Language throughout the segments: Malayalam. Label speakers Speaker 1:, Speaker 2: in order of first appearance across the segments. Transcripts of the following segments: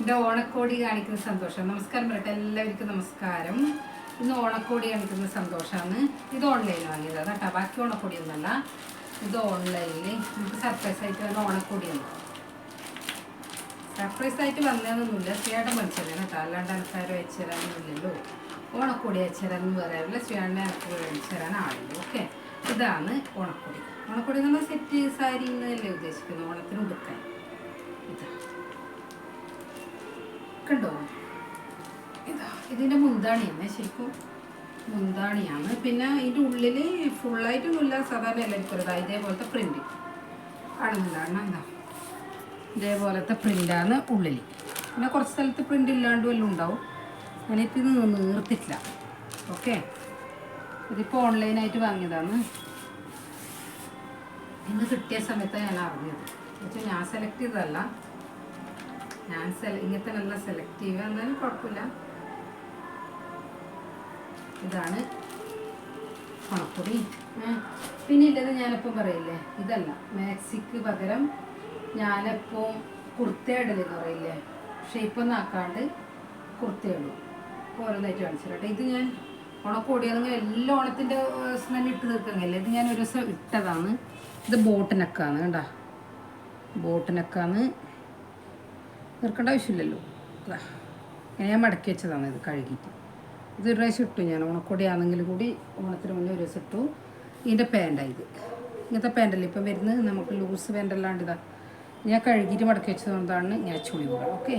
Speaker 1: എന്റെ ഓണക്കോടി കാണിക്കുന്ന സന്തോഷം. നമസ്കാരം പറയട്ടെ എല്ലാവർക്കും നമസ്കാരം. ഇന്ന് ഓണക്കോടി കാണിക്കുന്ന സന്തോഷമാണ് ഇത് ഓൺലൈനിൽ വാങ്ങിയതാണ് കേട്ടോ. ബാക്കി ഓണക്കോടി ഒന്നല്ല ഇത് ഓൺലൈനിൽ നമുക്ക് സർപ്രൈസ് ആയിട്ട് വന്ന ഓണക്കോടിയാണ്. സർപ്രൈസ് ആയിട്ട് വന്നതൊന്നുമില്ല. ചേട്ടൻ മനസ്സിലാണ് കേട്ടോ. അല്ലാണ്ട് ആൾക്കാർ അയച്ചുതരാനൊന്നുമില്ലല്ലോ. ഓണക്കോടി അയച്ചു വേറെ പറയാറില്ല ശ്രീയാടിനെ എനിക്ക് അയച്ചുതരാൻ ആളില്ല ഓക്കെ ഇതാണ് ഓണക്കോടി. ഓണക്കോടി നമ്മൾ സെറ്റ് സാരി എന്നല്ലേ ഉദ്ദേശിക്കുന്നത്? ഓണത്തിന് ഉടുക്കാൻ. കണ്ടോ? ഇതാ ഇതിന്റെ മുന്താണിയാണ് ശരിക്കും മുന്താണിയാണ്. പിന്നെ ഇതിന്റെ ഉള്ളിൽ ഫുള്ളായിട്ടൊന്നുമില്ല സാധാരണ എല്ലാവർക്കും ഇതാ ഇതേപോലത്തെ പ്രിന്റ് കാണുന്നുണ്ടാണ് എന്താ ഇതേപോലത്തെ പ്രിന്റാണ് ഉള്ളിൽ പിന്നെ കുറച്ച് സ്ഥലത്ത് പ്രിന്റ് ഇല്ലാണ്ട് വല്ലതും ഉണ്ടാവും. ഞാനിപ്പോൾ ഇത് നീർത്തിട്ടില്ല ഓക്കെ ഇതിപ്പോൾ ഓൺലൈനായിട്ട് വാങ്ങിയതാണ്. ഇന്ന് കിട്ടിയ സമയത്താണ് ഞാൻ അറിഞ്ഞത്. എന്നുവെച്ചാൽ ഞാൻ സെലക്ട് ചെയ്തതല്ല. ഞാൻ ഇങ്ങനത്തെ നല്ല സെലക്റ്റീവ് എന്നാലും കുഴപ്പമില്ല. ഇതാണ് പണപ്പൊടി. പിന്നെ ഇല്ലത് ഞാനിപ്പം പറയില്ലേ? ഇതല്ല. മാക്സിക്ക് പകരം ഞാനിപ്പോൾ കുർത്തയിടൽ പറയില്ലേ? ഷേപ്പൊന്നും ആക്കാണ്ട് കുർത്തയിടും ഓരോന്നായിട്ട് കാണിച്ചു കേട്ടോ ഇത് ഞാൻ ഉണക്കൊടിയാണെങ്കിൽ എല്ലാ ഓണത്തിന്റെ സ്മെല്ല് ഇട്ട് തീർക്കങ്ങല്ലേ ഇത് ഞാൻ ഒരു ദിവസം ഇട്ടതാണ്. ഇത് ബോട്ടിനക്കാണ് കണ്ടാ. ബോട്ടിനക്കാണ് തീർക്കേണ്ട ആവശ്യമില്ലല്ലോ. അതാ ഞാൻ മടക്കി വെച്ചതാണ് ഇത് കഴുകിയിട്ട്. ഇത് ഒരു പ്രാവശ്യം ഇട്ടു ഞാൻ ഓണക്കൊടിയാണെങ്കിൽ കൂടി ഓണത്തിന് മുന്നേ ഒരു ദിവസം ഇട്ടു. ഇതിന്റെ പാന്റാണ് ഇത്. ഇങ്ങനത്തെ പാന്റല്ലേ ഇപ്പം വരുന്നത്? നമുക്ക് ലൂസ് പാന്റല്ലാണ്ട് ഇതാ. ഞാൻ കഴുകിയിട്ട് മടക്കി വെച്ചതുകൊണ്ടാണ് ഞാൻ ചുളി കൂടാം ഓക്കെ?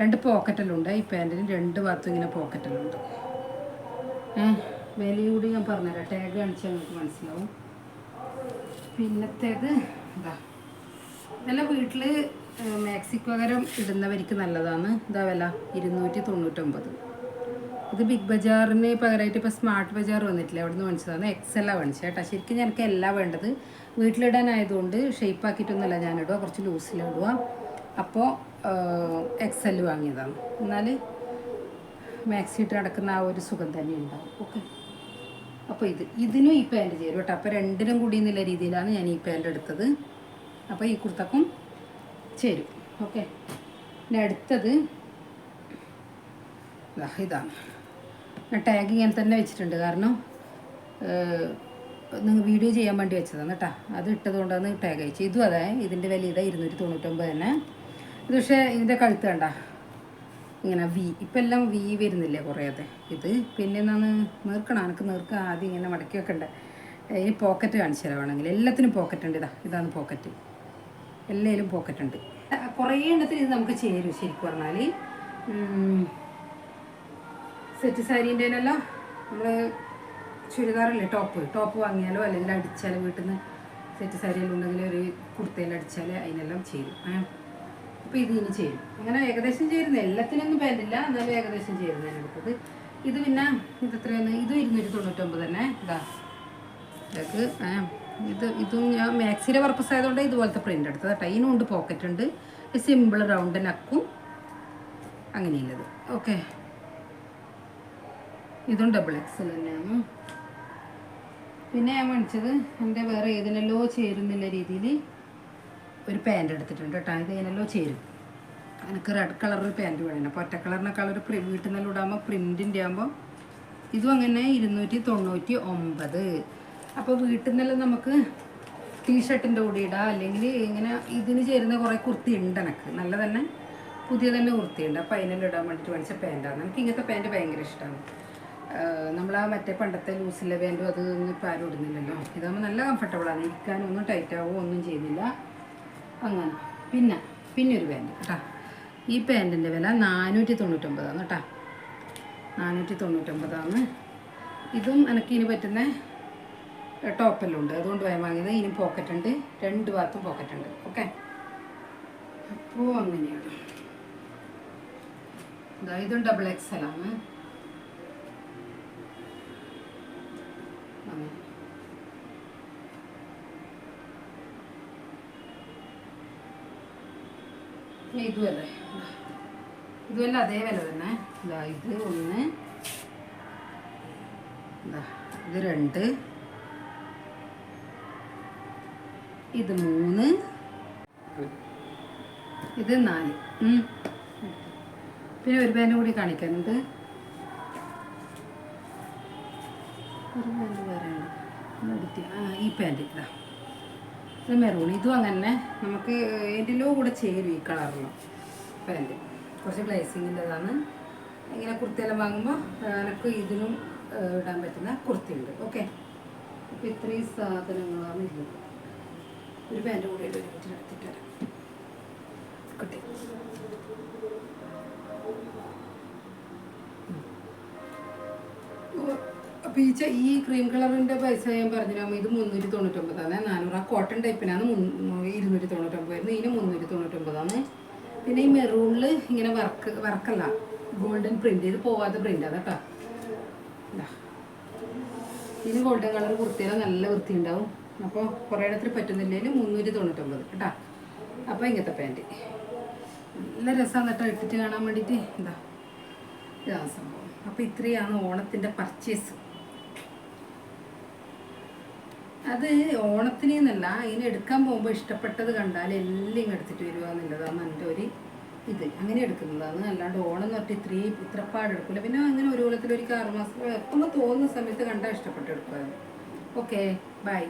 Speaker 1: രണ്ട് പോക്കറ്റെല്ലാം ഉണ്ട് ഈ പാന്റിന് രണ്ട് ഭാഗത്തും ഇങ്ങനെ പോക്കറ്റെല്ലാം ഉണ്ട് ഏഹ് കൂടി ഞാൻ പറഞ്ഞുതരാം. ടാഗ് കാണിച്ചാൽ നിങ്ങൾക്ക് മനസ്സിലാവും. പിന്നത്തേത് എന്താ ഇതെല്ലാം വീട്ടിൽ മാക്സിക്ക് പകരം ഇടുന്നവർക്ക് നല്ലതാണ്. ഇതാ വില ഇരുന്നൂറ്റി തൊണ്ണൂറ്റൊമ്പത് ഇത് ബിഗ് ബജാറിന് പകരമായിട്ട് ഇപ്പോൾ സ്മാർട്ട് ബജാർ വന്നിട്ടില്ല? അവിടെ നിന്ന് മേടിച്ചതാണ് എല്ലാം മേടിച്ചത് കേട്ടോ. ശരിക്കും ഞങ്ങൾക്ക് എല്ലാം വേണ്ടത് വീട്ടിലിടാനായതുകൊണ്ട് ഷേപ്പ് ആക്കിയിട്ടൊന്നുമല്ല ഞാനിടുക കുറച്ച് ലൂസിലിടുക അപ്പോൾ എക്സൽ വാങ്ങിയതാണ്. എന്നാൽ മാക്സി ഇട്ട് നടക്കുന്ന ആ ഒരു സുഖം തന്നെ ഉണ്ടാവും. ഓക്കെ അപ്പോൾ ഇത് ഇതിനും ഈ പാന്റ് ചേരും കേട്ടോ. അപ്പോൾ രണ്ടിനും കൂടി എന്നുള്ള രീതിയിലാണ് ഞാൻ ഈ പാന്റ് എടുത്തത്. അപ്പോൾ ഈ കുർത്തക്കും ചേരും ഓക്കെ. പിന്നെ അടുത്തത് ഇതാണ്. ഞാൻ ടാഗ് ഇങ്ങനെ തന്നെ വെച്ചിട്ടുണ്ട്. കാരണം നിങ്ങൾ വീഡിയോ ചെയ്യാൻ വേണ്ടി വെച്ചതാണ് കേട്ടോ. അത് ഇട്ടതുകൊണ്ടാണ് ടാഗ് അയച്ചത്. ഇതും അതെ ഇതിന്റെ വില ഇതാ ഇരുന്നൂറ്റി തൊണ്ണൂറ്റൊമ്പത് തന്നെ. ഇത് പക്ഷേ ഇതിന്റെ കഴുത്ത് കണ്ട. ഇങ്ങനെ വി ഇപ്പം എല്ലാം വി വരുന്നില്ലേ കുറേ അതെ. ഇത് പിന്നെ എന്നാണ് നീർക്കണം. എനിക്ക് നീർക്കാൻ ആദ്യം ഇങ്ങനെ മടക്കി വെക്കണ്ടേ. ഇനി പോക്കറ്റ് കാണിച്ചു തരാം വേണമെങ്കിൽ. എല്ലാത്തിനും പോക്കറ്റ് ഉണ്ട് ഇതാ. ഇതാണ് പോക്കറ്റ് എല്ലാത്തിലും പോക്കറ്റ് ഉണ്ട് കുറേ എണ്ണത്തിൽ ഇത് നമുക്ക് ചേരും ശരിക്കും പറഞ്ഞാൽ സെറ്റ് സാരീന്റെനല്ല നമ്മൾ ചുരിദാറല്ലേ ടോപ്പ്. ടോപ്പ് വാങ്ങിയാലോ അല്ലെങ്കിൽ അടിച്ചാലോ വീട്ടിൽ നിന്ന് സെറ്റ് സാരിയെല്ലാം ഉണ്ടെങ്കിൽ ഒരു കുർത്തയിൽ അടിച്ചാൽ അതിനെല്ലാം ചേരും. അപ്പോൾ ഇത് ഇനി ചേരും. അങ്ങനെ ഏകദേശം ചേരുന്ന എല്ലാത്തിനൊന്നും പേരില്ല. എന്നാലും ഏകദേശം ചേരുന്നതിന് എടുത്തത്. ഇത് പിന്നെ ഇത് എത്രയാണ്? ഇത് ഇരുന്നൂറ്റി തൊണ്ണൂറ്റൊമ്പത് തന്നെ. ഇതാ. ഇതൊക്കെ ഇത് ഇതും ഞാൻ മാക്സിയുടെ പർപ്പസ് ആയതുകൊണ്ട് ഇതുപോലത്തെ പ്രിന്റ് എടുത്തത് കേട്ടോ ഇതിനുണ്ട് പോക്കറ്റ് ഉണ്ട്. സിമ്പിൾ റൗണ്ട് നക്കും. അങ്ങനെയുള്ളത്. ഓക്കെ ഇതും ഡബിൾ എക്സൽ തന്നെയാണ്. പിന്നെ ഞാൻ മേടിച്ചത് എന്റെ വേറെ ഏതിനെല്ലോ ചേരുന്നില്ല രീതിയിൽ ഒരു പാന്റ് എടുത്തിട്ടുണ്ട് കേട്ടോ ഇത് ഏതിനല്ലോ ചേരും. എനിക്ക് റെഡ് ഒരു പാന്റ് വേണം. അപ്പോൾ ഒറ്റ കളറിനേക്കാൾ ഒരു വീട്ടിൽ നിന്നെല്ലാം ഇടാകുമ്പോൾ പ്രിന്റിന്റെ ആകുമ്പോൾ ഇതും അങ്ങനെ ഇരുന്നൂറ്റി തൊണ്ണൂറ്റി ഒമ്പത്. അപ്പോൾ വീട്ടിൽ നിന്നെല്ലാം നമുക്ക് ടീഷർട്ടിന്റെ കൂടെ ഇടാം. അല്ലെങ്കിൽ ഇങ്ങനെ ഇതിന് ചേരുന്ന കുറേ കുർത്തി ഉണ്ട് എനിക്ക്. നല്ല തന്നെ പുതിയ തന്നെ കുർത്തിയുണ്ട് അപ്പോൾ അതിനെല്ലാം ഇടാൻ വേണ്ടിയിട്ട് മേടിച്ച പാന്റാണ് എനിക്ക് ഇങ്ങനത്തെ പാന്റ് ഭയങ്കര ഇഷ്ടമാണ് നമ്മൾ ആ മറ്റേ പണ്ടത്തെ ലൂസിലെ പാന്റും അത് ഇപ്പോൾ ആരും ഇടുന്നില്ലല്ലോ. ഇതാകുമ്പോൾ നല്ല കംഫർട്ടബിളാണ് ഇരിക്കാനും ഒന്നും ടൈറ്റ് ആവുമോ ഒന്നും ചെയ്യുന്നില്ല. അങ്ങനെ. പിന്നെ പിന്നെ ഒരു പാന്റ് കേട്ടോ. ഈ പാന്റിന്റെ വില നാനൂറ്റി തൊണ്ണൂറ്റൊമ്പതാണ് കേട്ടോ. നാനൂറ്റി തൊണ്ണൂറ്റൊമ്പതാണ് ഇതും എനിക്ക് ഇനി പറ്റുന്ന ടോപ്പെല്ലാം ഉണ്ട് അതുകൊണ്ട് ഞാൻ വാങ്ങിയത്. ഇനി പോക്കറ്റ് ഉണ്ട് രണ്ട് ഭാഗത്തും പോക്കറ്റ് ഉണ്ട് ഓക്കെ? അപ്പോൾ അങ്ങനെയാണ്. ഇതാ ഡബിൾ എക്സൽ ആണ്. ഇതുമല്ലേ ഇതുമല്ല അതേ വില തന്നെ. ഇതാ ഇത് ഒന്ന്. ഇതാ ഇത് രണ്ട്. ഇത് മൂന്ന്. ഇത് നാല്. പിന്നെ ഒരു പാന്റ് കൂടി കാണിക്കുന്നുണ്ട് ഒരു പാന്റ് വേറെ ആ ഈ പാന്റ് ഇതാ. മെറൂൺ ഇതും അങ്ങനെ. നമുക്ക് ഇതിലോ കൂടെ ചേരും ഈ കളറിലും പാന്റ് കുറച്ച് ഗ്ലേസിങ്ങിന്റെതാണ് ഇങ്ങനെ കുർത്തിയെല്ലാം വാങ്ങുമ്പോൾ എനിക്ക് ഇതിനും ഇടാൻ പറ്റുന്ന കുർത്തിയുണ്ട് ഓക്കെ അപ്പോൾ ഇത്രയും സാധനങ്ങളാണ് ഉള്ളത് ഒരു പാന്റ് കൂടി ഇട്ട് ഒരു മിനിറ്റ് എടുത്തിട്ട് വരാം. കുട്ടി അപ്പോൾ ഈ ക്രീം കളറിന്റെ പൈസ ഞാൻ പറഞ്ഞിരുന്നു. ഇത് മുന്നൂറ്റി തൊണ്ണൂറ്റൊമ്പതാണ് നാനൂറ്. ആ കോട്ടൺ ടൈപ്പിനാണ് ഇരുന്നൂറ്റി തൊണ്ണൂറ്റൊമ്പതായിരുന്നു ഇതിന് മുന്നൂറ്റി തൊണ്ണൂറ്റൊമ്പതാണ് പിന്നെ ഈ മെറൂണിൽ ഇങ്ങനെ വർക്ക് വർക്കല്ല ഗോൾഡൻ പ്രിന്റ് ഇത് പോവാത്ത പ്രിന്റാണ് കേട്ടോ. ഇതാ. ഇതിന് ഗോൾഡൻ കളർ കുർത്തിയാൽ നല്ല വൃത്തി ഉണ്ടാവും അപ്പോൾ കുറേ ഇടത്തിൽ പറ്റുന്നില്ലെങ്കിൽ മുന്നൂറ്റി തൊണ്ണൂറ്റൊമ്പത് കേട്ടോ? അപ്പോൾ ഇങ്ങനത്തെ പാന്റ് നല്ല രസമാണ് കേട്ടോ ഇട്ടിട്ട് കാണാൻ വേണ്ടിയിട്ട് എന്താ ഇതാണ് സംഭവം. അപ്പോൾ ഇത്രയാണ് ഓണത്തിന്റെ പർച്ചേസ് അത് ഓണത്തിന് എന്നല്ല ഇതിന് എടുക്കാൻ പോകുമ്പോൾ ഇഷ്ടപ്പെട്ടത് കണ്ടാൽ എല്ലാം ഇങ്ങ് എടുത്തിട്ട് വരിക എന്നുള്ളതാണ് എന്റെ ഒരു ഇത്. അങ്ങനെ എടുക്കുന്നതാണ്. അല്ലാണ്ട് ഓണം എന്ന് പറഞ്ഞിട്ട് ഇത്രയും ഇത്രപ്പാട് എടുക്കില്ല പിന്നെ അങ്ങനെ ഒരു കൊല്ലത്തിൽ ഒരു ആറുമാസം എപ്പോൾ തോന്നുന്ന സമയത്ത് കണ്ടാൽ ഇഷ്ടപ്പെട്ട് എടുക്കുക. Okay bye